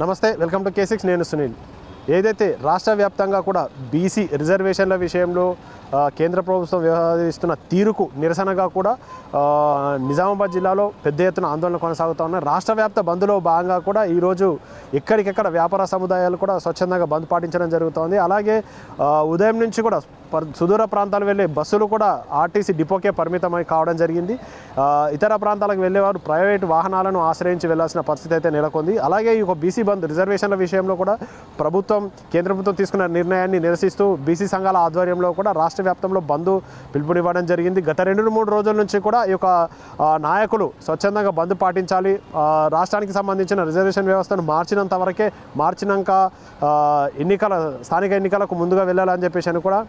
నమస్తే welcome to K six నేను సునీల్. ఏదైతే రాష్ట్ర వ్యాప్తంగా కూడా బీసీ రిజర్వేషన్ల విషయంలో కేంద్ర ప్రభుత్వం వ్యవహరిస్తున్న తీరుకు నిరసనగా కూడా నిజామాబాద్ జిల్లాలో పెద్ద ఎత్తున ఆందోళన కొనసాగుతూ ఉన్నాయి. రాష్ట్ర వ్యాప్త బంద్లో భాగంగా కూడా ఈరోజు ఎక్కడికెక్కడ వ్యాపార సముదాయాలు కూడా స్వచ్ఛందంగా బంద్ పాటించడం జరుగుతోంది. అలాగే ఉదయం నుంచి కూడా సుదూర ప్రాంతాలు వెళ్ళే బస్సులు కూడా ఆర్టీసీ డిపోకే పరిమితమై కావడం జరిగింది. ఇతర ప్రాంతాలకు వెళ్ళేవారు ప్రైవేట్ వాహనాలను ఆశ్రయించి వెళ్ళాల్సిన పరిస్థితి అయితే నెలకొంది. అలాగే ఈ ఒక బీసీ బంద్ రిజర్వేషన్ల విషయంలో కూడా ప్రభుత్వం కేంద్ర ప్రభుత్వం తీసుకున్న నిర్ణయాన్ని నిరసిస్తూ బీసీ సంఘాల ఆధ్వర్యంలో కూడా రాష్ట్ర వ్యాప్తంలో బంద్ పిలుపునివ్వడం జరిగింది. గత రెండు మూడు రోజుల నుంచి కూడా ఈ యొక్క నాయకులు స్వచ్ఛందంగా బంద్ పాటించాలి. రాష్ట్రానికి సంబంధించిన రిజర్వేషన్ వ్యవస్థను మార్చినంత వరకే మార్చినాక ఎన్నికల స్థానిక ఎన్నికలకు ముందుగా వెళ్ళాలని చెప్పేసి అని కూడా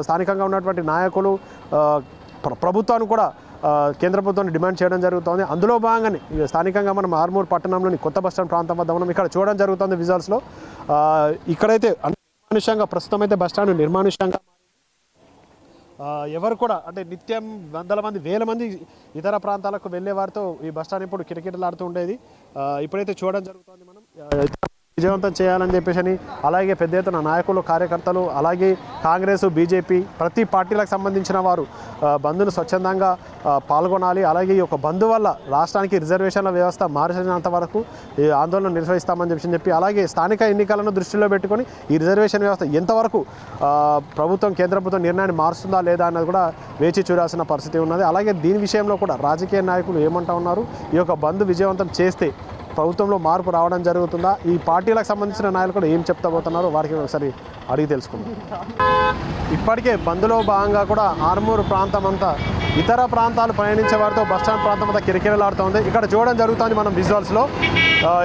స్థానికంగా ఉన్నటువంటి నాయకులు ప్ర- ప్రభుత్వాన్ని కూడా కేంద్ర ప్రభుత్వాన్ని డిమాండ్ చేయడం జరుగుతోంది. అందులో భాగంగానే స్థానికంగా మనం ఆర్మూర్ పట్టణంలోని కొత్త బస్టాండ్ ప్రాంతం వద్ద మనం ఇక్కడ చూడడం జరుగుతుంది విజువల్స్లో. ఇక్కడైతే నిర్మానుష్యంగా ప్రస్తుతం అయితే బస్టాండ్ నిర్మానుష్యంగా ఎవరు కూడా అంటే నిత్యం వందల మంది వేల మంది ఇతర ప్రాంతాలకు వెళ్ళే వారితో ఈ బస్టాండ్ ఇప్పుడు కిటకిటలాడుతూ ఉండేది. ఇప్పుడైతే చూడడం జరుగుతుంది మనం. విజయవంతం చేయాలని చెప్పేసి అని అలాగే పెద్ద ఎత్తున నాయకులు కార్యకర్తలు అలాగే కాంగ్రెస్ బీజేపీ ప్రతి పార్టీలకు సంబంధించిన వారు ఆ, బంద్ను స్వచ్ఛందంగా పాల్గొనాలి. అలాగే ఈ యొక్క బంద్ వల్ల రాష్ట్రానికి రిజర్వేషన్ల వ్యవస్థ మార్చినంత వరకు ఈ ఆందోళన నిర్వహిస్తామని చెప్పి చెప్పి అలాగే స్థానిక ఎన్నికలను దృష్టిలో పెట్టుకొని ఈ రిజర్వేషన్ వ్యవస్థ ఎంతవరకు ప్రభుత్వం కేంద్ర ప్రభుత్వం నిర్ణయాన్ని మారుస్తుందా లేదా అన్నది కూడా వేచి చూడాల్సిన పరిస్థితి ఉన్నది. అలాగే దీని విషయంలో కూడా రాజకీయ నాయకులు ఏమంటా ఉన్నారు? ఈ యొక్క బంద్ విజయవంతం చేస్తే ప్రభుత్వంలో మార్పు రావడం జరుగుతుందా? ఈ పార్టీలకు సంబంధించిన నాయకులు కూడా ఏం చెప్తా పోతున్నారో వారికి ఒకసారి అడిగి తెలుసుకుందాం. ఇప్పటికే బంద్లో భాగంగా కూడా ఆర్మూరు ప్రాంతం అంతా ఇతర ప్రాంతాలు ప్రయాణించే వారితో బస్టాండ్ ప్రాంతం అంతా కిరకిరలాడుతుంది. ఇక్కడ చూడడం జరుగుతుంది మనం విజువల్స్లో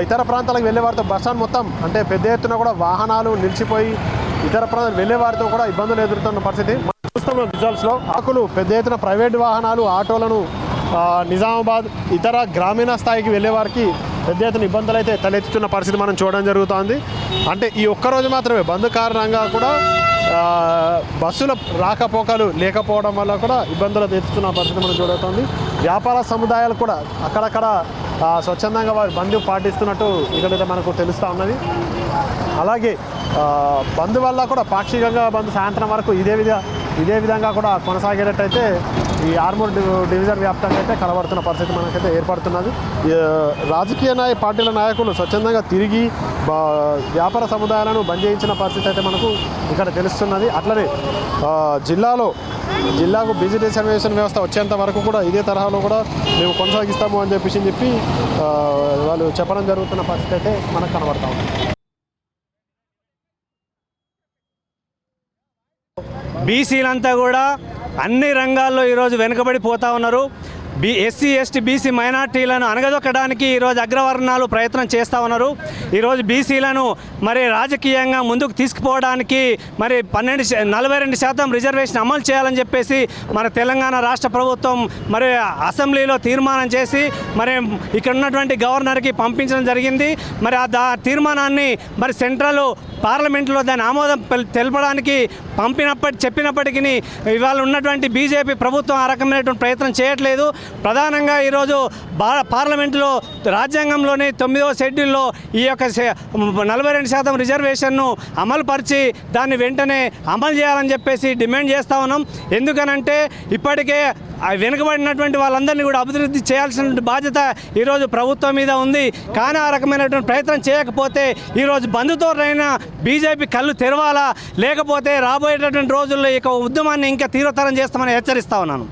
ఇతర ప్రాంతాలకు వెళ్ళే వారితో బస్టాండ్ మొత్తం అంటే పెద్ద ఎత్తున కూడా వాహనాలు నిలిచిపోయి ఇతర ప్రాంతాలు వెళ్ళే వారితో కూడా ఇబ్బందులు ఎదుర్కొన్న పరిస్థితి. మనం చూస్తున్నాం విజువల్స్లో ఆకులు పెద్ద ఎత్తున ప్రైవేట్ వాహనాలు ఆటోలను నిజామాబాద్ ఇతర గ్రామీణ స్థాయికి వెళ్ళే వారికి పెద్ద ఎత్తున ఇబ్బందులు అయితే తలెత్తుతున్న పరిస్థితి మనం చూడడం జరుగుతోంది. అంటే ఈ ఒక్కరోజు మాత్రమే బంద్ కారణంగా కూడా బస్సుల రాకపోకలు లేకపోవడం వల్ల కూడా ఇబ్బందులు తెచ్చుతున్న పరిస్థితి మనం చూడవుతోంది వ్యాపార సముదాయాలు కూడా అక్కడక్కడ స్వచ్ఛందంగా వారి బంద్ పాటిస్తున్నట్టు ఇక్కడైతే మనకు తెలుస్తూ ఉన్నది. అలాగే బంద్ వల్ల కూడా పాక్షికంగా బంద్ సాయంత్రం వరకు ఇదే విధంగా ఇదే విధంగా కూడా కొనసాగేటట్టయితే ఈ ఆర్మూర్ డివిజన్ వ్యాప్తంగా అయితే కనబడుతున్న పరిస్థితి మనకైతే ఏర్పడుతున్నది. రాజకీయ నాయ పార్టీల నాయకులు స్వచ్ఛందంగా తిరిగి వ్యాపార సముదాయాలను బంద్ చేయించిన పరిస్థితి అయితే మనకు ఇక్కడ తెలుస్తున్నది. అట్లనే జిల్లాలో జిల్లాకు బిజినెస్ రిజర్వేషన్ వ్యవస్థ వచ్చేంత వరకు కూడా ఇదే తరహాలో కూడా మేము కొనసాగిస్తాము అని చెప్పేసి చెప్పి వాళ్ళు చెప్పడం జరుగుతున్న పరిస్థితి అయితే మనకు కనబడతా ఉంది. బీసీలంతా కూడా అన్ని రంగాల్లో ఈరోజు వెనుకబడిపోతూ ఉన్నారు. బీ ఎస్సీ ఎస్టీ బీసీ మైనార్టీలను అనగదొక్కడానికి ఈరోజు అగ్రవర్ణాలు ప్రయత్నం చేస్తూ ఉన్నారు. ఈరోజు బీసీలను మరి రాజకీయంగా ముందుకు తీసుకుపోవడానికి మరి పన్నెండు నలభై రెండు శాతం రిజర్వేషన్ అమలు చేయాలని చెప్పేసి మన తెలంగాణ రాష్ట్ర ప్రభుత్వం మరి అసెంబ్లీలో తీర్మానం చేసి మరి ఇక్కడ ఉన్నటువంటి గవర్నర్కి పంపించడం జరిగింది. మరి ఆ దా తీర్మానాన్ని మరి సెంట్రల్ పార్లమెంట్లో దాని ఆమోదం తెలపడానికి పంపినప్పటి చెప్పినప్పటికీ ఇవాళ ఉన్నటువంటి బీజేపీ ప్రభుత్వం ఆ రకమైనటువంటి ప్రయత్నం చేయట్లేదు. ప్రధానంగా ఈరోజు బా పార్లమెంట్లో రాజ్యాంగంలోని తొమ్మిదవ షెడ్యూల్లో ఈ యొక్క నలభై రెండు శాతం రిజర్వేషన్ను అమలుపరిచి దాన్ని వెంటనే అమలు చేయాలని చెప్పేసి డిమాండ్ చేస్తా ఉన్నాం. ఎందుకనంటే ఇప్పటికే వెనుకబడినటువంటి వాళ్ళందరినీ కూడా అభివృద్ధి చేయాల్సిన బాధ్యత ఈరోజు ప్రభుత్వం మీద ఉంది. కానీ ఆ రకమైనటువంటి ప్రయత్నం చేయకపోతే ఈరోజు బంధుతోనైనా బీజేపీ కళ్ళు తెరవాలా? లేకపోతే రాబోయేటటువంటి రోజుల్లో ఈ ఉద్యమాన్ని ఇంకా తీవ్రతరం చేస్తామని హెచ్చరిస్తా ఉన్నాను.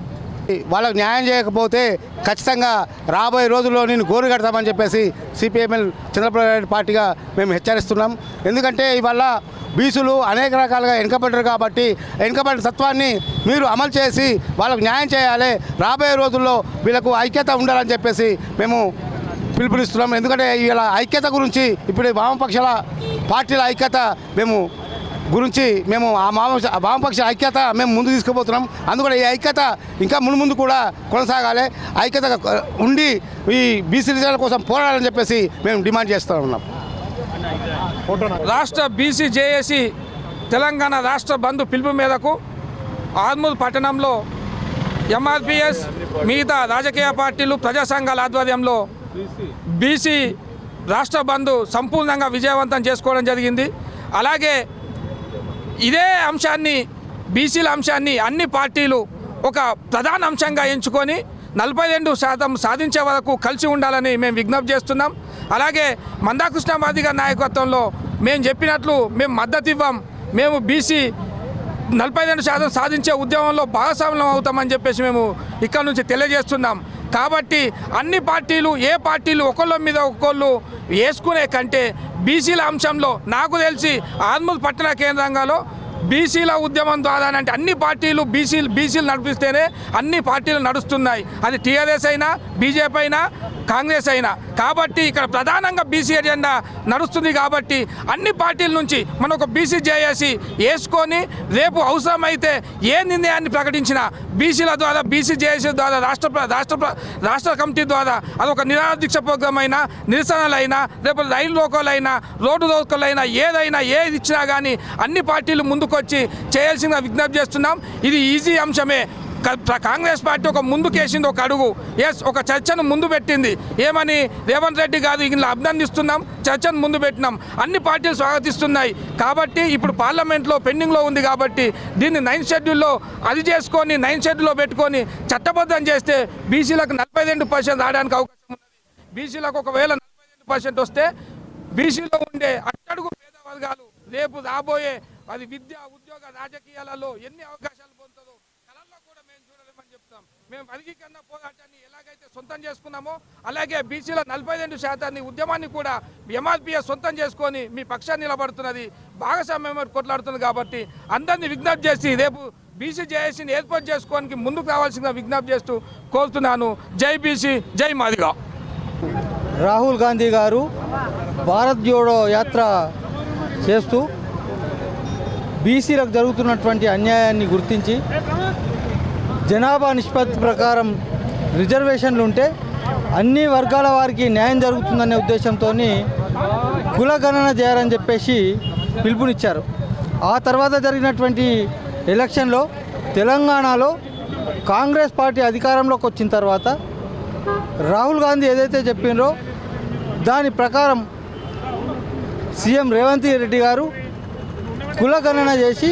వాళ్ళకు న్యాయం చేయకపోతే ఖచ్చితంగా రాబోయే రోజుల్లో నేను గోరు కడతామని చెప్పేసి సిపిఎంఎల్ చంద్రబాబు నాయుడు పార్టీగా మేము హెచ్చరిస్తున్నాం. ఎందుకంటే ఇవాళ బీసులు అనేక రకాలుగా వెనుకబడ్డారు కాబట్టి వెనుకబడిన తత్వాన్ని మీరు అమలు చేసి వాళ్ళకు న్యాయం చేయాలి. రాబోయే రోజుల్లో వీళ్ళకు ఐక్యత ఉండాలని చెప్పేసి మేము పిలుపునిస్తున్నాం. ఎందుకంటే ఇలా ఐక్యత గురించి ఇప్పుడు వామపక్షాల పార్టీల ఐక్యత మేము గురించి మేము ఆ వామపక్ష వామపక్ష ఐక్యత మేము ముందు తీసుకుపోతున్నాం. అందుకని ఈ ఐక్యత ఇంకా ముందు ముందు కూడా కొనసాగాలి. ఐక్యత ఉండి ఈ బీసీ రిజర్వేషన్ల కోసం పోరాడాలని చెప్పేసి మేము డిమాండ్ చేస్తూ ఉన్నాం. రాష్ట్ర బీసీ జేఏసీ తెలంగాణ రాష్ట్ర బంధు పిలుపు మేరకు ఆర్మూర్ పట్టణంలో ఎంఆర్పిఎస్ మిగతా రాజకీయ పార్టీలు ప్రజా సంఘాల ఆధ్వర్యంలో బీసీ రాష్ట్ర బంధు సంపూర్ణంగా విజయవంతం చేసుకోవడం జరిగింది. అలాగే ఇదే అంశాన్ని బీసీల అంశాన్ని అన్ని పార్టీలు ఒక ప్రధాన అంశంగా ఎంచుకొని నలభై రెండు శాతం సాధించే వరకు కలిసి ఉండాలని మేము విజ్ఞప్తి చేస్తున్నాం. అలాగే మందాకృష్ణ మాదిగ నాయకత్వంలో మేము చెప్పినట్లు మేము మద్దతు ఇవ్వం. మేము బీసీ నలభై రెండు శాతం సాధించే ఉద్యమంలో భాగస్వామ్యం అవుతామని చెప్పేసి మేము ఇక్కడ నుంచి తెలియజేస్తున్నాం. కాబట్టి అన్ని పార్టీలు ఏ పార్టీలు ఒకళ్ళ మీద ఒకళ్ళు వేసుకునే కంటే బీసీల అంశంలో నాకు తెలిసి ఆర్మూర్ పట్టణ కేంద్రంగాలో బీసీల ఉద్యమం ద్వారా అంటే అన్ని పార్టీలు బీసీలు బీసీలు నడిపిస్తేనే అన్ని పార్టీలు నడుస్తున్నాయి. అది టీఆర్ఎస్ అయినా బీజేపీ అయినా కాంగ్రెస్ అయినా. కాబట్టి ఇక్కడ ప్రధానంగా బీసీ ఎజెండా నడుస్తుంది కాబట్టి అన్ని పార్టీల నుంచి మనం ఒక బీసీ జేఏసి వేసుకొని రేపు అవసరమైతే ఏ నిర్ణయాన్ని ప్రకటించినా బీసీల ద్వారా బీసీ జేఏసీ ద్వారా రాష్ట్ర రాష్ట్ర ప్ర- రాష్ట్ర కమిటీ ద్వారా అదొక నిరాదీక్ష ప్రోగ్రామ్ అయినా నిరసనలైనా రేపు రైలు లోకాలైనా రోడ్డు లోకాలైనా ఏదైనా ఏది ఇచ్చినా కానీ అన్ని పార్టీలు ముందుకొచ్చి చేయాల్సిన విజ్ఞప్తి చేస్తున్నాం. ఇది ఈజీ అంశమే. కాంగ్రెస్ పార్టీ ఒక ముందుకేసింది ఒక అడుగు. ఎస్ ఒక చర్చను ముందు పెట్టింది. ఏమని? రేవంత్ రెడ్డి గారు ఇలా అభినందిస్తున్నాం చర్చను ముందు పెట్టినాం. అన్ని పార్టీలు స్వాగతిస్తున్నాయి. కాబట్టి ఇప్పుడు పార్లమెంట్లో పెండింగ్లో ఉంది కాబట్టి దీన్ని నైన్ షెడ్యూల్లో అది చేసుకొని నైన్ షెడ్యూల్లో పెట్టుకొని చట్టబద్ధం చేస్తే బీసీలకు నలభై రెండు పర్సెంట్ రావడానికి అవకాశం ఉంది బీసీలకు ఒకవేళ నలభై రెండు పర్సెంట్ వస్తే బీసీలో ఉండే అట్టడుగు పేద వర్గాలు రేపు రాబోయే అది విద్య ఉద్యోగ రాజకీయాలలో ఎన్ని అవకాశాలు పొందుతుందో కళల్లో కూడా మేము చూడలేమని చెప్తాం మేము వర్గీకరణ పోరాటాన్ని ఎలాగైతే సొంతం చేసుకున్నామో అలాగే బీసీల నలభై రెండు శాతాన్ని ఉద్యమాన్ని కూడా ఎంఆర్పీఎస్ సొంతం చేసుకొని మీ పక్షాన్ని నిలబడుతున్నది. భాగస్వామ్యం కొట్లాడుతుంది కాబట్టి అందరినీ విజ్ఞప్తి చేసి రేపు బీసీ జేఏసీని ఏర్పాటు చేసుకోవడానికి ముందుకు రావాల్సిన విజ్ఞప్తి చేస్తూ కోరుతున్నాను. జై బీసీ జై మాదిగా. రాహుల్ గాంధీ గారు భారత్ జోడో యాత్ర చేస్తూ బీసీలకు జరుగుతున్నటువంటి అన్యాయాన్ని గుర్తించి జనాభా నిష్పత్తి ప్రకారం రిజర్వేషన్లు ఉంటే అన్ని వర్గాల వారికి న్యాయం జరుగుతుందనే ఉద్దేశంతో కులగణన చేయాలని చెప్పేసి పిలుపునిచ్చారు. ఆ తర్వాత జరిగినటువంటి ఎలక్షన్లో తెలంగాణలో కాంగ్రెస్ పార్టీ అధికారంలోకి వచ్చిన తర్వాత రాహుల్ గాంధీ ఏదైతే చెప్పిండ్రో దాని ప్రకారం సీఎం రేవంత్ రెడ్డి గారు కులగణన చేసి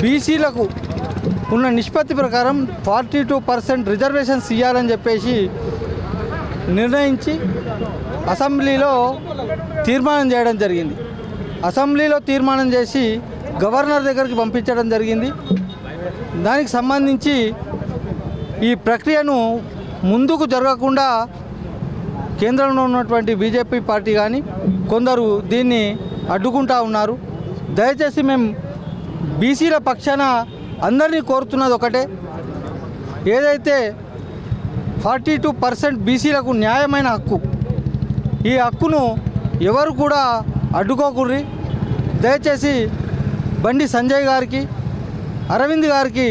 బీసీలకు ఉన్న నిష్పత్తి ప్రకారం ఫార్టీ టూ పర్సెంట్ రిజర్వేషన్స్ ఇవ్వాలని చెప్పేసి నిర్ణయించి అసెంబ్లీలో తీర్మానం చేయడం జరిగింది. అసెంబ్లీలో తీర్మానం చేసి గవర్నర్ దగ్గరికి పంపించడం జరిగింది. దానికి సంబంధించి ఈ ప్రక్రియను ముందుకు జరగకుండా కేంద్రంలో ఉన్నటువంటి బీజేపీ పార్టీ కానీ కొందరు దీన్ని అడ్డుకుంటా ఉన్నారు. దయచేసి మేము బీసీల పక్షాన అందరినీ కోరుతున్నది ఒకటే. ఏదైతే ఫార్టీ టూ పర్సెంట్ బీసీలకు న్యాయమైన హక్కు ఈ హక్కును ఎవరు కూడా అడ్డుకోకుర్రి. దయచేసి బండి సంజయ్ గారికి అరవింద్ గారికి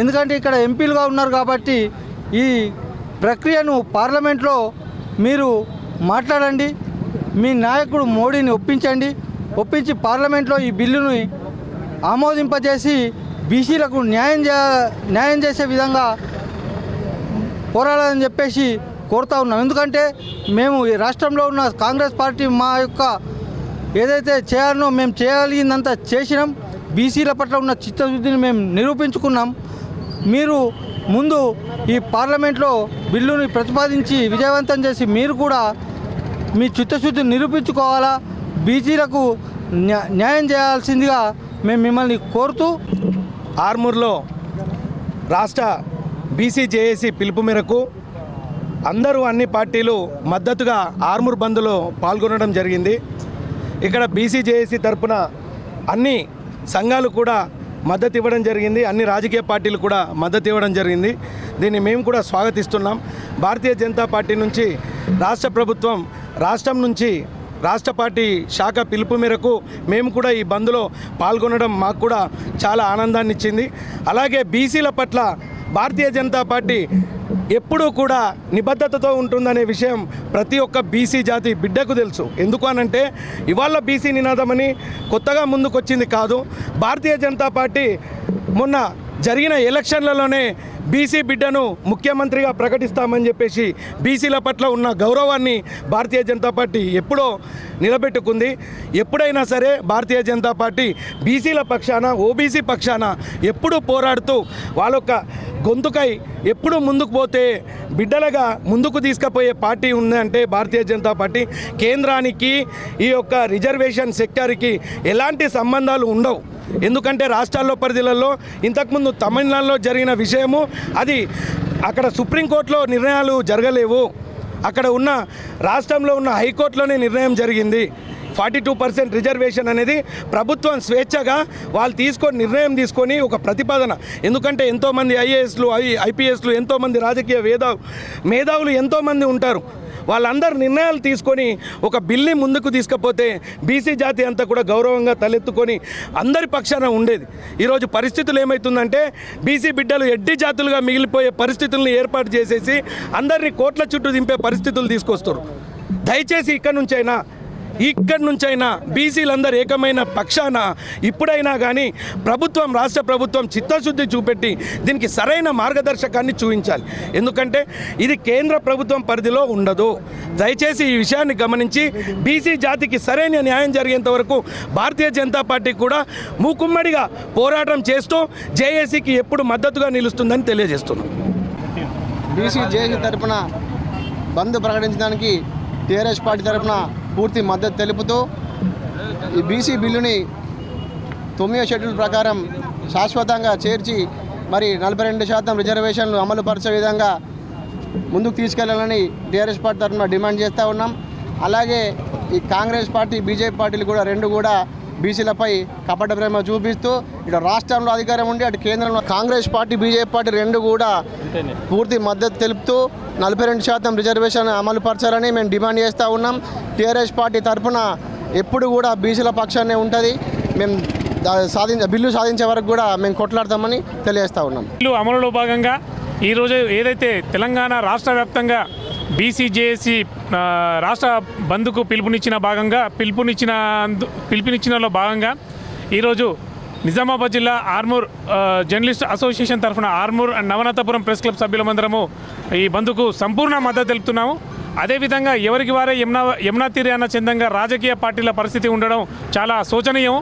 ఎందుకంటే ఇక్కడ ఎంపీలుగా ఉన్నారు కాబట్టి ఈ ప్రక్రియను పార్లమెంట్లో మీరు మాట్లాడండి మీ నాయకుడు మోడీని ఒప్పించండి ఒప్పించి పార్లమెంట్లో ఈ బిల్లుని ఆమోదింపజేసి బీసీలకు న్యాయం చే న్యాయం చేసే విధంగా పోరాడాలని చెప్పేసి కోరుతా ఉన్నాం. ఎందుకంటే మేము ఈ రాష్ట్రంలో ఉన్న కాంగ్రెస్ పార్టీ మా యొక్క ఏదైతే చేయాలనో మేము చేయగలిగిందంతా చేసినాం. బీసీల పట్ల ఉన్న చిత్తశుద్ధిని మేము నిరూపించుకున్నాం. మీరు ముందు ఈ పార్లమెంట్లో బిల్లుని ప్రతిపాదించి విజయవంతం చేసి మీరు కూడా మీ చిత్తశుద్ధిని నిరూపించుకోవాలా? బీసీలకు న్యాయం చేయాల్సిందిగా మేము మిమ్మల్ని కోరుతూ ఆర్మూర్లో రాష్ట్ర బీసీజేఏసీ పిలుపు మేరకు అందరూ అన్ని పార్టీలు మద్దతుగా ఆర్మూర్ బంద్లో పాల్గొనడం జరిగింది. ఇక్కడ బీసీజేఏసీ తరపున అన్ని సంఘాలు కూడా మద్దతు ఇవ్వడం జరిగింది. అన్ని రాజకీయ పార్టీలు కూడా మద్దతు ఇవ్వడం జరిగింది. దీన్ని మేము కూడా స్వాగతిస్తున్నాం. భారతీయ జనతా పార్టీ నుంచి రాష్ట్ర ప్రభుత్వం రాష్ట్రం నుంచి రాష్ట్ర పార్టీ శాఖ పిలుపు మేరకు మేము కూడా ఈ బంద్లో పాల్గొనడం మాకు కూడా చాలా ఆనందాన్ని ఇచ్చింది. అలాగే బీసీల పట్ల భారతీయ జనతా పార్టీ ఎప్పుడూ కూడా నిబద్ధతతో ఉంటుందనే విషయం ప్రతి ఒక్క బీసీ జాతి బిడ్డకు తెలుసు. ఎందుకు అనంటే ఇవాళ బీసీ నినాదమని కొత్తగా ముందుకొచ్చింది కాదు. భారతీయ జనతా పార్టీ మొన్న జరిగిన ఎలక్షన్లలోనే బీసీ బిడ్డను ముఖ్యమంత్రిగా ప్రకటిస్తామని చెప్పేసి బీసీల పట్ల ఉన్న గౌరవాన్ని భారతీయ జనతా పార్టీ ఎప్పుడో నిలబెట్టుకుంది. ఎప్పుడైనా సరే భారతీయ జనతా పార్టీ బీసీల పక్షాన ఓబీసీ పక్షాన ఎప్పుడు పోరాడుతూ వాళ్ళొక్క గొంతుకై ఎప్పుడు ముందుకు పోతే బిడ్డలుగా ముందుకు తీసుకుపోయే పార్టీ ఉందంటే భారతీయ జనతా పార్టీ. కేంద్రానికి ఈ యొక్క రిజర్వేషన్ సెక్టార్కి ఎలాంటి సంబంధాలు ఉండవు. ఎందుకంటే రాష్ట్రాల్లో పరిధిలలో ఇంతకుముందు తమిళనాడులో జరిగిన విషయము అది అక్కడ సుప్రీంకోర్టులో నిర్ణయాలు జరగలేవు. అక్కడ ఉన్న రాష్ట్రంలో ఉన్న హైకోర్టులోనే నిర్ణయం జరిగింది. ఫార్టీ టూ పర్సెంట్ రిజర్వేషన్ అనేది ప్రభుత్వం స్వేచ్ఛగా వాళ్ళు తీసుకొని నిర్ణయం తీసుకొని ఒక ప్రతిపాదన. ఎందుకంటే ఎంతోమంది ఐఏఎస్లు ఐ ఐపీఎస్లు ఎంతోమంది రాజకీయ వేదా మేధావులు ఎంతోమంది ఉంటారు. వాళ్ళందరూ నిర్ణయాలు తీసుకొని ఒక బిల్ని ముందుకు తీసుకపోతే బీసీ జాతి అంతా కూడా గౌరవంగా తలెత్తుకొని అందరి పక్షాన ఉండేది. ఈరోజు పరిస్థితులు ఏమవుతుందంటే బీసీ బిడ్డలు ఎడ్డి జాతులుగా మిగిలిపోయే పరిస్థితులను ఏర్పాటు చేసేసి అందరినీ కోట్ల చుట్టూ దింపే పరిస్థితులు తీసుకొస్తారు దయచేసి ఇక్కడ నుంచైనా ఇక్కడి నుంచైనా బీసీలందరూ ఏకమైన పక్షాన ఇప్పుడైనా కానీ ప్రభుత్వం రాష్ట్ర ప్రభుత్వం చిత్తశుద్ధి చూపెట్టి దీనికి సరైన మార్గదర్శకాన్ని చూపించాలి. ఎందుకంటే ఇది కేంద్ర ప్రభుత్వం పరిధిలో ఉండదు. దయచేసి ఈ విషయాన్ని గమనించి బీసీ జాతికి సరైన న్యాయం జరిగేంత వరకు భారతీయ జనతా పార్టీ కూడా మూకుమ్మడిగా పోరాటం చేస్తూ జేఏసీకి ఎప్పుడు మద్దతుగా నిలుస్తుందని తెలియజేస్తున్నాం. బీసీ జేఏసీ తరఫున బంద్ ప్రకటించడానికి టీఆర్ఎస్ పార్టీ తరఫున పూర్తి మద్దతు తెలుపుతూ ఈ బీసీ బిల్లుని తొమ్మిదో షెడ్యూల్ ప్రకారం శాశ్వతంగా చేర్చి మరి నలభై రెండు శాతం రిజర్వేషన్లు అమలు పరిచే విధంగా ముందుకు తీసుకెళ్ళాలని టీఆర్ఎస్ పార్టీ తరఫున డిమాండ్ చేస్తూ ఉన్నాం. అలాగే ఈ కాంగ్రెస్ పార్టీ బీజేపీ పార్టీలు కూడా రెండు కూడా బీసీలపై కపట ప్రేమ చూపిస్తూ ఇటు రాష్ట్రంలో అధికారం ఉండి అటు కేంద్రంలో కాంగ్రెస్ పార్టీ బీజేపీ పార్టీ రెండు కూడా పూర్తి మద్దతు తెలుపుతూ నలభై రెండు శాతం రిజర్వేషన్ అమలు పరచాలని మేము డిమాండ్ చేస్తూ ఉన్నాం. టీఆర్ఎస్ పార్టీ తరఫున ఎప్పుడు కూడా బీసీల పక్షాన్నే ఉంటుంది. మేము సాధించ బిల్లు సాధించే వరకు కూడా మేము కొట్లాడతామని తెలియజేస్తూ ఉన్నాం. బిల్లు అమలులో భాగంగా ఈరోజు ఏదైతే తెలంగాణ రాష్ట్ర వ్యాప్తంగా బీసీజేఏసీ రాష్ట్ర బంద్కు పిలుపునిచ్చిన భాగంగా పిలుపునిచ్చిన పిలుపునిచ్చినలో భాగంగా ఈరోజు నిజామాబాద్ జిల్లా ఆర్మూర్ జర్నలిస్ట్ అసోసియేషన్ తరఫున Armoor and Navanathapuram press club సభ్యులమందరము ఈ బంద్కు సంపూర్ణ మద్దతు తెలుపుతున్నాము. అదేవిధంగా ఎవరికి వారే యమునా యమునా తీరాన చందంగా రాజకీయ పార్టీల పరిస్థితి ఉండడం చాలా శోచనీయం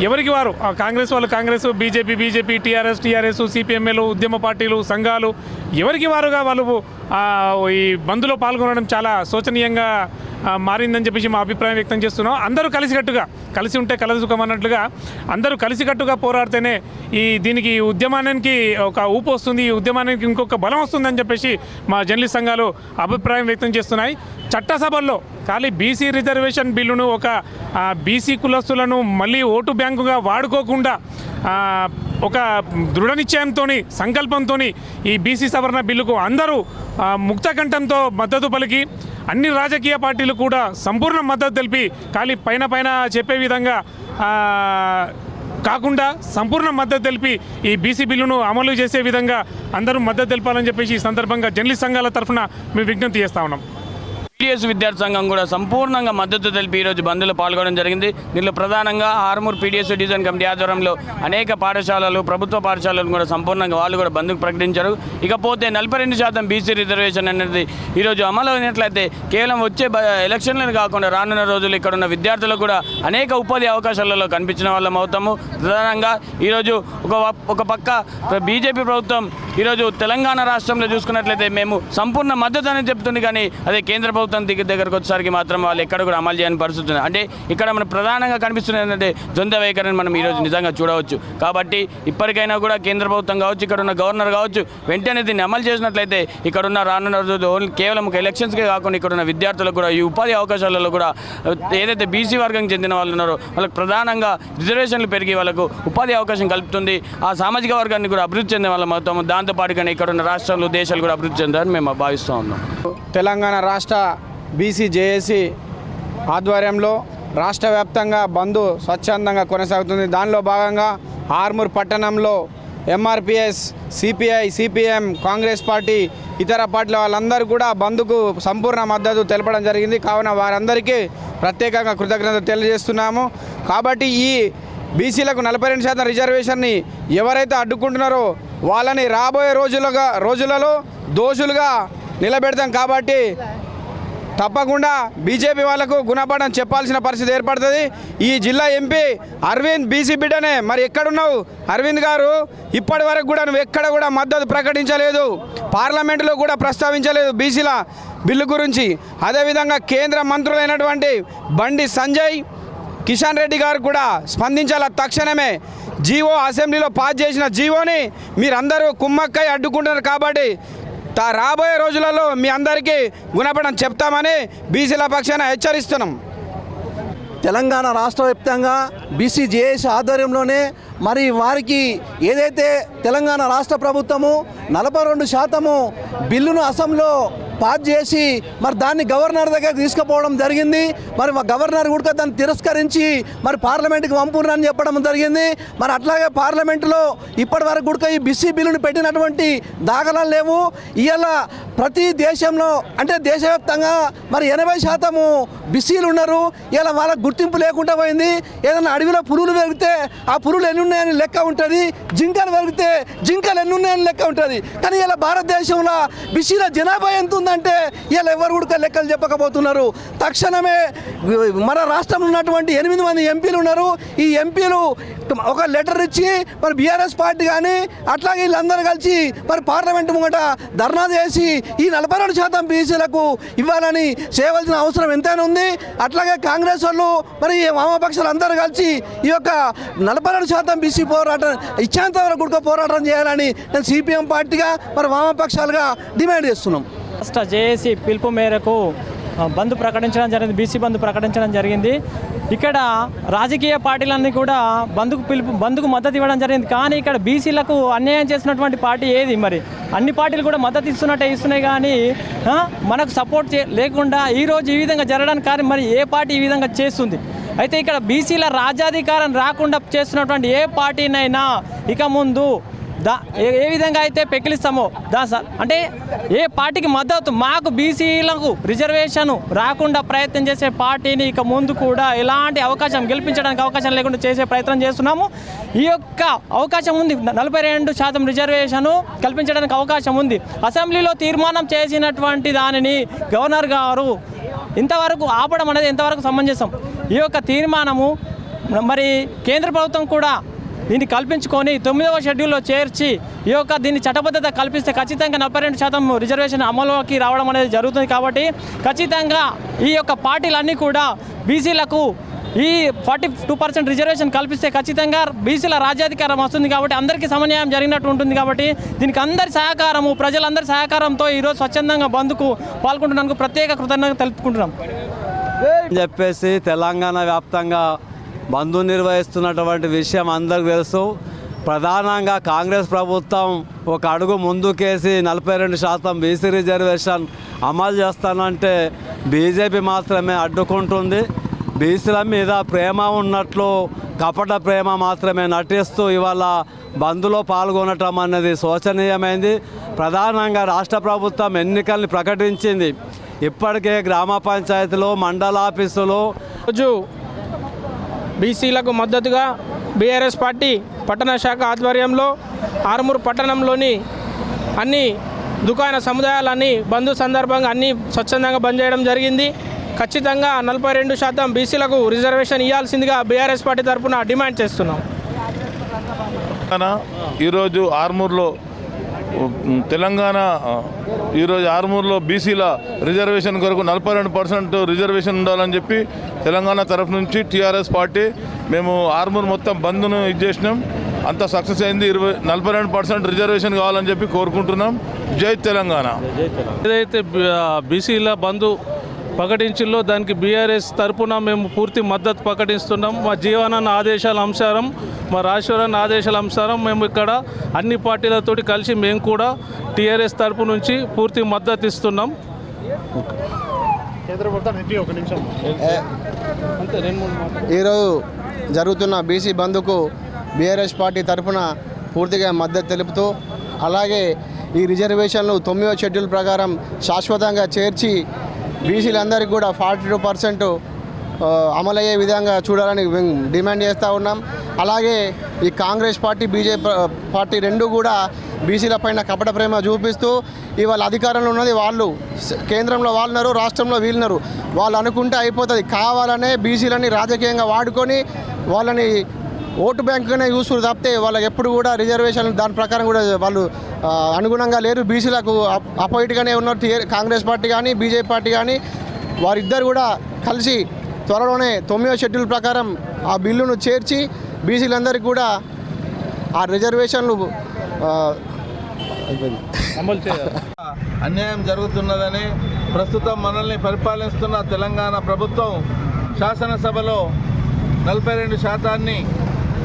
ఎవరికి వారు? ఆ కాంగ్రెస్ వాళ్ళు Congress BJP BJP TRS TRS సిపిఎంఏలు ఉద్యమ పార్టీలు సంఘాలు ఎవరికి వారుగా వాళ్ళు ఈ బంద్లో పాల్గొనడం చాలా శోచనీయంగా మారిందని చెప్పేసి మా అభిప్రాయం వ్యక్తం చేస్తున్నాం. అందరూ కలిసికట్టుగా కలిసి ఉంటే కలసుకం అన్నట్లుగా అందరూ కలిసికట్టుగా పోరాడితేనే ఈ దీనికి ఈ ఉద్యమానికి ఒక ఊపు వస్తుంది ఈ ఉద్యమానికి ఇంకొక బలం వస్తుందని చెప్పేసి మా జర్నలిస్ట్ సంఘాలు అభిప్రాయం వ్యక్తం చేస్తున్నాయి. చట్టసభల్లో ఖాళీ బీసీ రిజర్వేషన్ బిల్లును ఒక బీసీ కులస్తులను మళ్ళీ ఓటు బ్యాంకుగా వాడుకోకుండా ఒక దృఢ నిశ్చయంతో సంకల్పంతో ఈ బీసీ సవరణ బిల్లుకు అందరూ ముక్తకంఠంతో మద్దతు పలికి అన్ని రాజకీయ పార్టీలు కూడా సంపూర్ణ మద్దతు తెలిపి ఖాళీ పైన పైన చెప్పే విధంగా కాకుండా సంపూర్ణ మద్దతు తెలిపి ఈ బీసీ బిల్లును అమలు చేసే విధంగా అందరూ మద్దతు తెలపాలని చెప్పేసి ఈ సందర్భంగా జర్నలిస్ట్ సంఘాల తరఫున మేము విజ్ఞప్తి చేస్తా ఉన్నాం. పీడిఎస్ విద్యార్థి సంఘం కూడా సంపూర్ణంగా మద్దతు తెలిపి ఈరోజు బంద్లో పాల్గొనడం జరిగింది. దీనిలో ప్రధానంగా ఆర్మూర్ పీడిఎస్ డివిజన్ కమిటీ ఆధ్వర్యంలో అనేక పాఠశాలలు ప్రభుత్వ పాఠశాలలు కూడా సంపూర్ణంగా వాళ్ళు కూడా బంద్కు ప్రకటించారు. ఇకపోతే నలభై రెండు శాతం బీసీ రిజర్వేషన్ అనేది ఈరోజు అమలు అయినట్లయితే కేవలం వచ్చే ఎలక్షన్లను కాకుండా రానున్న రోజులు ఇక్కడ ఉన్న విద్యార్థులకు కూడా అనేక ఉపాధి అవకాశాలలో కనిపించిన వాళ్ళం అవుతాము. ప్రధానంగా ఈరోజు ఒక ఒక పక్క బీజేపీ ప్రభుత్వం ఈరోజు తెలంగాణ రాష్ట్రంలో చూసుకున్నట్లయితే మేము సంపూర్ణ మద్దతు అని చెప్తుంది కానీ అదే కేంద్ర ప్రభుత్వం దగ్గర దగ్గరకు వచ్చేసరికి మాత్రం వాళ్ళు ఎక్కడ కూడా అమలు చేయని పరిస్థితి ఉంది. అంటే ఇక్కడ మన ప్రధానంగా కనిపిస్తున్నది ఏంటంటే ద్వంద్వ వైఖరిని మనం ఈరోజు నిజంగా చూడవచ్చు. కాబట్టి ఇప్పటికైనా కూడా కేంద్ర ప్రభుత్వం కావచ్చు ఇక్కడ ఉన్న గవర్నర్ కావచ్చు వెంటనే దీన్ని అమలు చేసినట్లయితే ఇక్కడ ఉన్న రానున్న రోజు ఓన్లీ కేవలం ఒక ఎలక్షన్స్కే కాకుండా ఇక్కడ ఉన్న విద్యార్థులకు కూడా ఈ ఉపాధి అవకాశాలలో కూడా ఏదైతే బీసీ వర్గం చెందిన వాళ్ళు ఉన్నారో వాళ్ళకి ప్రధానంగా రిజర్వేషన్లు పెరిగి వాళ్ళకు ఉపాధి అవకాశం కలుపుతుంది. ఆ సామాజిక వర్గాన్ని కూడా అభివృద్ధి చెందే వాళ్ళ మొత్తం దాంతోపాటుగానే ఇక్కడ ఉన్న రాష్ట్రాలు దేశాలు కూడా అభివృద్ధి చెందారని మేము భావిస్తూ ఉన్నాం. తెలంగాణ రాష్ట్ర బీసీ జేఏసీ ఆధ్వర్యంలో రాష్ట్ర వ్యాప్తంగా బంద్ స్వచ్ఛందంగా కొనసాగుతుంది. దానిలో భాగంగా ఆర్మూర్ పట్టణంలో MRPS CPI CPM Congress party ఇతర పార్టీల వాళ్ళందరూ కూడా బంద్కు సంపూర్ణ మద్దతు తెలపడం జరిగింది. కావున వారందరికీ ప్రత్యేకంగా కృతజ్ఞత తెలియజేస్తున్నాము. కాబట్టి ఈ బీసీలకు నలభై రెండు శాతం రిజర్వేషన్ని ఎవరైతే అడ్డుకుంటున్నారో వాళ్ళని రాబోయే రోజులుగా రోజులలో దోషులుగా నిలబెడతాం. కాబట్టి తప్పకుండా బీజేపీ వాళ్ళకు గుణపాఠం చెప్పాల్సిన పరిస్థితి ఏర్పడుతుంది. ఈ జిల్లా ఎంపీ అరవింద్ బీసీ బిడ్డనే. మరి ఎక్కడున్నావు? అరవింద్ గారు ఇప్పటి వరకు కూడా నువ్వు ఎక్కడ కూడా మద్దతు ప్రకటించలేదు. పార్లమెంటులో కూడా ప్రస్తావించలేదు బీసీల బిల్లు గురించి. అదేవిధంగా కేంద్ర మంత్రులైనటువంటి బండి సంజయ్ కిషన్ రెడ్డి గారు కూడా స్పందించాల తక్షణమే. జీవో అసెంబ్లీలో పాస్ చేసిన జీవోని మీరందరూ కుమ్మక్కై అడ్డుకుంటున్నారు కాబట్టి రాబోయే రోజులలో మీ అందరికీ గుణపడం చెప్తామని బీసీల పక్షాన హెచ్చరిస్తున్నాం. తెలంగాణ రాష్ట్ర వ్యాప్తంగా బీసీ జేఏసీ ఆధ్వర్యంలోనే మరి వారికి ఏదైతే తెలంగాణ రాష్ట్ర ప్రభుత్వము నలభై రెండు శాతము బిల్లును అసెంలో పాస్ చేసి మరి దాన్ని గవర్నర్ దగ్గర తీసుకుపోవడం జరిగింది. మరి మా గవర్నర్ కూడా దాన్ని తిరస్కరించి మరి పార్లమెంట్కి పంపునని చెప్పడం జరిగింది. మరి అట్లాగే పార్లమెంటులో ఇప్పటి వరకు కూడా ఈ బిస్సీ బిల్లును పెట్టినటువంటి దాఖలాలు లేవు. ఇవాళ ప్రతి దేశంలో అంటే దేశవ్యాప్తంగా మరి ఎనభై శాతము బిస్సీలు ఉన్నారు. ఇలా వాళ్ళకి గుర్తింపు లేకుండా పోయింది. ఏదైనా అడవిలో పురుగులు పెరిగితే ఆ పురుగులు ఎన్ని ఉన్నాయని లెక్క ఉంటుంది. జింకలు పెరిగితే జింకలు ఎన్ని ఉన్నాయని లెక్క ఉంటుంది. కానీ ఇలా భారతదేశంలో బిస్సీల జనాభా ఎంత ఏంటంటే వీళ్ళు ఎవరు కూడా లెక్కలు చెప్పకపోతున్నారు. తక్షణమే మన రాష్ట్రంలో ఉన్నటువంటి ఎనిమిది మంది ఎంపీలు ఉన్నారు. ఈ ఎంపీలు ఒక లెటర్ ఇచ్చి మరి బీఆర్ఎస్ పార్టీ కానీ అట్లాగే వీళ్ళందరూ కలిసి మరి పార్లమెంట్ ముంగట ధర్నా చేసి ఈ నలభై రెండు శాతం బీసీలకు ఇవ్వాలని చేయవలసిన అవసరం ఎంతైనా ఉంది. అట్లాగే కాంగ్రెస్ వాళ్ళు మరి ఈ వామపక్షాలు అందరూ కలిసి ఈ యొక్క నలభై రెండు శాతం బీసీ పోరాటం ఇచ్చేంత వరకు కూడా పోరాటం చేయాలని నేను సిపిఎం పార్టీగా మరి వామపక్షాలుగా డిమాండ్ చేస్తున్నాం. రాష్ట్ర జేఏసీ పిలుపు మేరకు బంద్ ప్రకటించడం జరిగింది బీసీ బంద్ ప్రకటించడం జరిగింది. ఇక్కడ రాజకీయ పార్టీలన్నీ కూడా బంద్కు పిలుపు బంద్కు మద్దతు ఇవ్వడం జరిగింది. కానీ ఇక్కడ బీసీలకు అన్యాయం చేసినటువంటి పార్టీ ఏది మరి? అన్ని పార్టీలు కూడా మద్దతు ఇస్తున్నట్టే ఇస్తున్నాయి కానీ మనకు సపోర్ట్ చే లేకుండా ఈరోజు ఈ విధంగా జరగడానికి కానీ మరి ఏ పార్టీ ఈ విధంగా చేస్తుంది? అయితే ఇక్కడ బీసీల రాజ్యాధికారం రాకుండా చేస్తున్నటువంటి ఏ పార్టీనైనా ఇక ముందు దా ఏ విధంగా అయితే పెకిలిస్తామో దా సార్ అంటే ఏ పార్టీకి మద్దతు మాకు బీసీలకు రిజర్వేషన్ రాకుండా ప్రయత్నం చేసే పార్టీని ఇక ముందు కూడా ఎలాంటి అవకాశం గెలిపించడానికి అవకాశం లేకుండా చేసే ప్రయత్నం చేస్తున్నాము. ఈ యొక్క అవకాశం ఉంది నలభై రెండు శాతం రిజర్వేషన్ కల్పించడానికి అవకాశం ఉంది. అసెంబ్లీలో తీర్మానం చేసినటువంటి దానిని గవర్నర్ గారు ఇంతవరకు ఆపడం అనేది ఎంతవరకు సమంజసం? ఈ యొక్క తీర్మానము మరి కేంద్ర ప్రభుత్వం కూడా దీన్ని కల్పించుకొని తొమ్మిదవ షెడ్యూల్లో చేర్చి ఈ యొక్క దీన్ని చట్టబద్ధత కల్పిస్తే ఖచ్చితంగా నలభై రెండు శాతం రిజర్వేషన్ అమలులోకి రావడం అనేది జరుగుతుంది కాబట్టి ఖచ్చితంగా ఈ యొక్క పార్టీలన్నీ కూడా బీసీలకు ఈ ఫార్టీ టూ పర్సెంట్ రిజర్వేషన్ కల్పిస్తే ఖచ్చితంగా బీసీల రాజ్యాధికారం వస్తుంది కాబట్టి అందరికీ సమన్యాయం జరిగినట్టు ఉంటుంది కాబట్టి దీనికి అందరి సహకారము ప్రజలందరి సహకారంతో ఈరోజు స్వచ్ఛందంగా బంద్కు పాల్గొంటున్నందుకు ప్రత్యేక కృతజ్ఞత తెలుపుకుంటున్నాం. చెప్పేసి తెలంగాణ వ్యాప్తంగా బంధు నిర్వహిస్తున్నటువంటి విషయం అందరికి తెలుసు. ప్రధానంగా కాంగ్రెస్ ప్రభుత్వం ఒక అడుగు ముందుకేసి నలభై రెండు శాతం బీసీ రిజర్వేషన్ అమలు చేస్తానంటే బీజేపీ మాత్రమే అడ్డుకుంటుంది. బీసీల మీద ప్రేమ ఉన్నట్లు కపట ప్రేమ మాత్రమే నటిస్తూ ఇవాళ బంద్లో పాల్గొనటం అనేది శోచనీయమైంది. ప్రధానంగా రాష్ట్ర ప్రభుత్వం ఎన్నికల్ని ప్రకటించింది. ఇప్పటికే గ్రామ పంచాయతీలో మండలాఫీసులు రోజు బీసీలకు మద్దతుగా బీఆర్ఎస్ పార్టీ పట్టణ శాఖ ఆధ్వర్యంలో ఆరుమూరు పట్టణంలోని అన్ని దుకాణ సముదాయాలన్నీ బంద్ సందర్భంగా అన్నీ స్వచ్ఛందంగా బంద్ చేయడం జరిగింది. ఖచ్చితంగా నలభై రెండు శాతం బీసీలకు రిజర్వేషన్ ఇవ్వాల్సిందిగా బీఆర్ఎస్ పార్టీ తరఫున డిమాండ్ చేస్తున్నాం. ఈరోజు ఆర్మూర్లో తెలంగాణ ఈరోజు ఆర్మూర్లో బీసీల రిజర్వేషన్ కొరకు నలభై రెండు పర్సెంట్ రిజర్వేషన్ ఉండాలని చెప్పి తెలంగాణ తరఫు నుంచి టీఆర్ఎస్ పార్టీ మేము ఆర్మూర్ మొత్తం బంద్ను ఇది చేసినాం అంత సక్సెస్ అయింది. ఇరవై నలభై రెండు పర్సెంట్ రిజర్వేషన్ కావాలని చెప్పి కోరుకుంటున్నాం. జై తెలంగాణ. ఏదైతే బీసీల బంధు ప్రకటించిందో దానికి బీఆర్ఎస్ తరపున మేము పూర్తి మద్దతు ప్రకటిస్తున్నాం మా జీవనాన్న ఆదేశాల అనుసారం మా రాజేశ్వరన్ ఆదేశాల అనుసారం మేము ఇక్కడ అన్ని పార్టీలతోటి కలిసి మేము కూడా టీఆర్ఎస్ తరపు నుంచి పూర్తి మద్దతు ఇస్తున్నాం. ఈరోజు జరుగుతున్న బీసీ బంద్కు బీఆర్ఎస్ పార్టీ తరఫున పూర్తిగా మద్దతు తెలుపుతూ అలాగే ఈ రిజర్వేషన్లు తొమ్మిదో షెడ్యూల్ ప్రకారం శాశ్వతంగా చేర్చి బీసీలందరికీ కూడా ఫార్టీ టూ పర్సెంట్ అమలయ్యే విధంగా చూడాలని మేము డిమాండ్ చేస్తూ ఉన్నాం. అలాగే ఈ కాంగ్రెస్ పార్టీ బీజేపీ పార్టీ రెండు కూడా బీసీల పైన కపట ప్రేమ చూపిస్తూ ఇవాళ అధికారంలో ఉన్నది వాళ్ళు. కేంద్రంలో వాళ్ళున్నారు రాష్ట్రంలో వీళ్ళున్నారు. వాళ్ళు అనుకుంటే అయిపోతుంది. కావాలనే బీసీలని రాజకీయంగా వాడుకొని వాళ్ళని ఓటు బ్యాంకుగానే చూసుకుని తప్పితే వాళ్ళకి ఎప్పుడు కూడా రిజర్వేషన్ దాని ప్రకారం కూడా వాళ్ళు అనుగుణంగా లేరు. బీసీలకు అపోయిట్గానే ఉన్నారు. కాంగ్రెస్ పార్టీ కానీ బీజేపీ పార్టీ కానీ. వారిద్దరు కూడా కలిసి త్వరలోనే తొమ్మిదో షెడ్యూల్ ప్రకారం ఆ బిల్లును చేర్చి బీసీలందరికీ కూడా ఆ రిజర్వేషన్లు అన్యాయం జరుగుతున్నదని ప్రస్తుతం మనల్ని పరిపాలిస్తున్న తెలంగాణ ప్రభుత్వం శాసనసభలో నలభై రెండు శాతాన్ని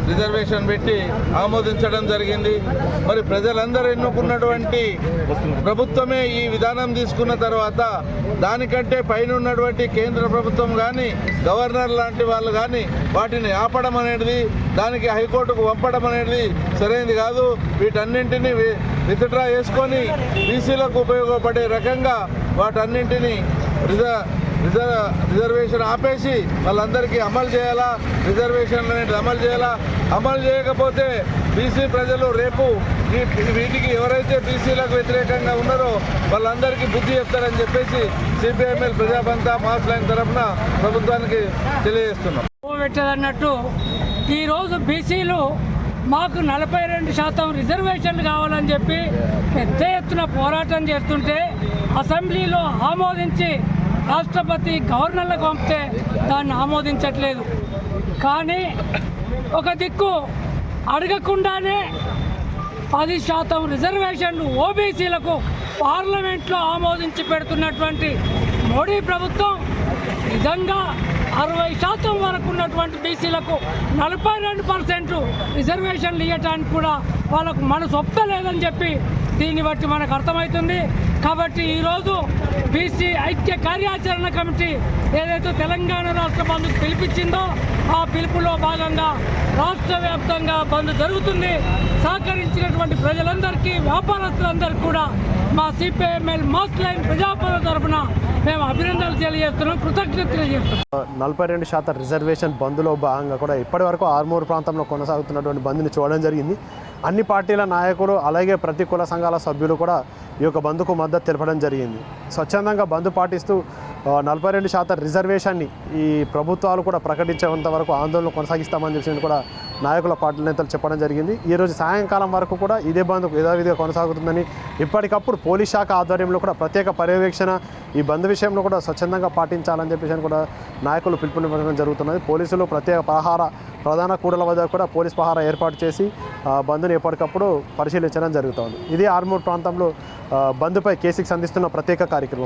రిజర్వేషన్ పెట్టి ఆమోదించడం జరిగింది. మరి ప్రజలందరూ ఎన్నుకున్నటువంటి ప్రభుత్వమే ఈ విధానం తీసుకున్న తర్వాత దానికంటే పైన ఉన్నటువంటి కేంద్ర ప్రభుత్వం కానీ గవర్నర్ లాంటి వాళ్ళు కానీ వాటిని ఆపడం అనేది దానికి హైకోర్టుకు పంపడం అనేది సరైనది కాదు. వీటన్నింటినీ వి- విత్డ్రా చేసుకొని బీసీలకు ఉపయోగపడే రకంగా వాటన్నింటినీ రిజ రిజర్వేషన్ ఆపేసి వాళ్ళందరికీ అమలు చేయాలా? రిజర్వేషన్ అనేది అమలు చేయాలా? అమలు చేయకపోతే బీసీ ప్రజలు రేపు వీటికి ఎవరైతే బీసీలకు వ్యతిరేకంగా ఉన్నారో వాళ్ళందరికీ బుద్ధి చెప్తారని చెప్పేసి సిపిఐఎంఎల్ ప్రజాబంధ మాస్ లైన్ తరఫున ప్రభుత్వానికి తెలియజేస్తున్నాం. పెట్టదన్నట్టు ఈరోజు బీసీలు మాకు నలభై రెండు శాతం రిజర్వేషన్లు కావాలని చెప్పి పెద్ద ఎత్తున పోరాటం చేస్తుంటే అసెంబ్లీలో ఆమోదించి రాష్ట్రపతి గవర్నర్లకు పంపితే దాన్ని ఆమోదించట్లేదు. కానీ ఒక దిక్కు అడగకుండానే పది శాతం రిజర్వేషన్లు ఓబీసీలకు పార్లమెంట్లో ఆమోదించి పెడుతున్నటువంటి మోడీ ప్రభుత్వం నిజంగా అరవై శాతం వరకు ఉన్నటువంటి బీసీలకు నలభై రెండు పర్సెంట్ రిజర్వేషన్లు ఇవ్వటానికి కూడా వాళ్ళకు మనసు ఒప్పలేదని చెప్పి దీన్ని బట్టి మనకు అర్థమవుతుంది. కాబట్టి ఈరోజు బీసీ ఐక్య కార్యాచరణ కమిటీ ఏదైతే తెలంగాణ రాష్ట్ర బంధుకు పిలిపించిందో ఆ పిలుపులో భాగంగా రాష్ట్ర వ్యాప్తంగా బంద్ జరుగుతుంది. సహకరించినటువంటి ప్రజలందరికీ వ్యాపారస్తులందరికీ కూడా మా సిపిఐఎంఎల్ మోస్ట్ లైన్ ప్రజాపద తరఫున మేము అభినందనలు తెలియజేస్తున్నాం కృతజ్ఞతలు తెలియజేస్తున్నాం. నలభై రెండు శాతం రిజర్వేషన్ బంద్లో భాగంగా కూడా ఇప్పటివరకు ఆర్మూరు ప్రాంతంలో కొనసాగుతున్నటువంటి బంద్ని చూడడం జరిగింది. అన్ని పార్టీల నాయకులు అలాగే ప్రతి కుల సంఘాల సభ్యులు కూడా ఈ యొక్క బంద్కు మద్దతు తెలపడం జరిగింది. స్వచ్ఛందంగా బంద్ పాటిస్తూ నలభై రెండు శాతం రిజర్వేషన్ని ఈ ప్రభుత్వాలు కూడా ప్రకటించేంత వరకు ఆందోళన కొనసాగిస్తామని చెప్పి కూడా నాయకుల పార్టీ నేతలు చెప్పడం జరిగింది. ఈరోజు సాయంకాలం వరకు కూడా ఇదే బంద్ యథావిధిగా కొనసాగుతుందని ఇప్పటికప్పుడు పోలీస్ శాఖ ఆధ్వర్యంలో కూడా ప్రత్యేక పర్యవేక్షణ ఈ బంద్ విషయంలో కూడా స్వచ్ఛందంగా పాటించాలని చెప్పేసి అని కూడా నాయకులు పిలుపునివ్వడం జరుగుతున్నది. పోలీసులు ప్రత్యేక పహార ప్రధాన కూడల వద్ద కూడా పోలీస్ పహార ఏర్పాటు చేసి ఆ, బంద్ని ఎప్పటికప్పుడు పరిశీలించడం జరుగుతుంది. ఇది ఆర్మూర్ ప్రాంతంలో బంద్పై కేసీకి సంధిస్తున్న ప్రత్యేక కార్యక్రమం.